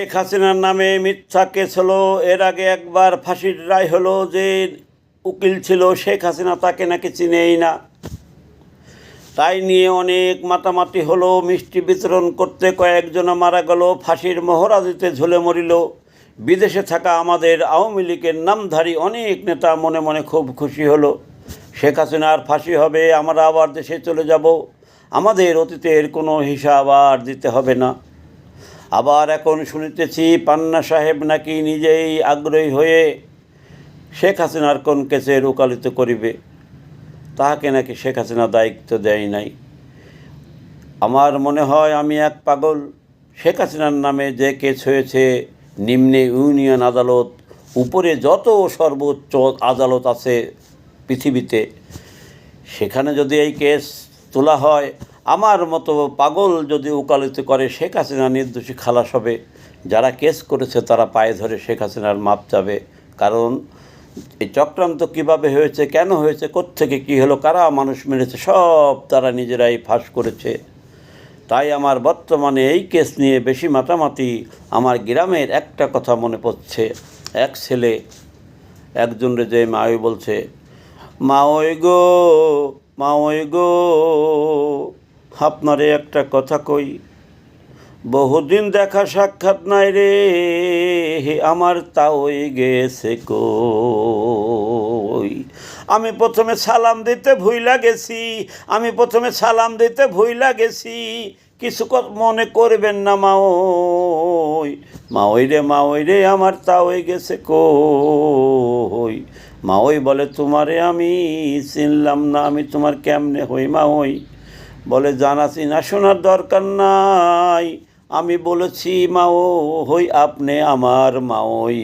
শেখ হাসিনার নামে মিথ্যা কেস হলো, এর আগে একবার ফাঁসির রায় হলো যে উকিল ছিল, শেখ হাসিনা তাকে নাকি চিনেই না। তাই নিয়ে অনেক মাতামাতি হলো, মিষ্টি বিতরণ করতে কয়েকজনা মারা গেল, ফাঁসির মহড়া দিতে ঝুলে মরিল। বিদেশে থাকা আমাদের আওয়ামী লীগের নামধারী অনেক নেতা মনে মনে খুব খুশি হলো। শেখ হাসিনার ফাঁসি হবে, আমরা আবার দেশে চলে যাব। আমাদের অতীতের কোনো হিসাব আর দিতে হবে না। আবার এখন শুনিতেছি পান্না সাহেব নাকি নিজেই আগ্রহী হয়ে শেখ হাসিনার কোন কেসের ওকালিত করিবে। তাহাকে নাকি শেখ হাসিনা দায়িত্ব দেয় নাই। আমার মনে হয় আমি এক পাগল। শেখ হাসিনার নামে যে কেস হয়েছে, নিম্নে ইউনিয়ন আদালত, উপরে যত সর্বোচ্চ আদালত আছে পৃথিবীতে, সেখানে যদি এই কেস তোলা হয় আমার মতো পাগল যদি উকালিত করে শেখ হাসিনা নির্দোষী খালাস হবে, যারা কেস করেছে তারা পায়ে ধরে শেখ হাসিনার মাপ যাবে কারণ এই চক্রান্ত কীভাবে হয়েছে, কেন হয়েছে, কোত্থেকে কী হলো, কারা মানুষ মেরেছে, সব তারা নিজেরাই ফাঁস করেছে। তাই আমার বর্তমানে এই কেস নিয়ে বেশি মাতামাতি আমার গ্রামের একটা কথা মনে পড়ছে। এক ছেলে, একজন একজনরে যে মাই বলছে মা ওই গো মা ওই গো আপনারে একটা কথা কই, বহুদিন দেখা সাক্ষাৎ নাই রে আমার তাওই গেছে কই। আমি প্রথমে সালাম দিতে ভুইলা গেছি, আমি প্রথমে সালাম দিতে ভুইলা গেছি, কিছু মনে করবেন না মা ওই মা ওই রে মা ওই রে, আমার তাওই গেছে কই। মা ওই বলে, তোমারে আমি চিনলাম না, আমি তোমার কেমনে হই মা ওই বলে জানা চিনা শোনার দরকার নাই। আমি বলেছি মাও হই আপনি আমার মা ওই।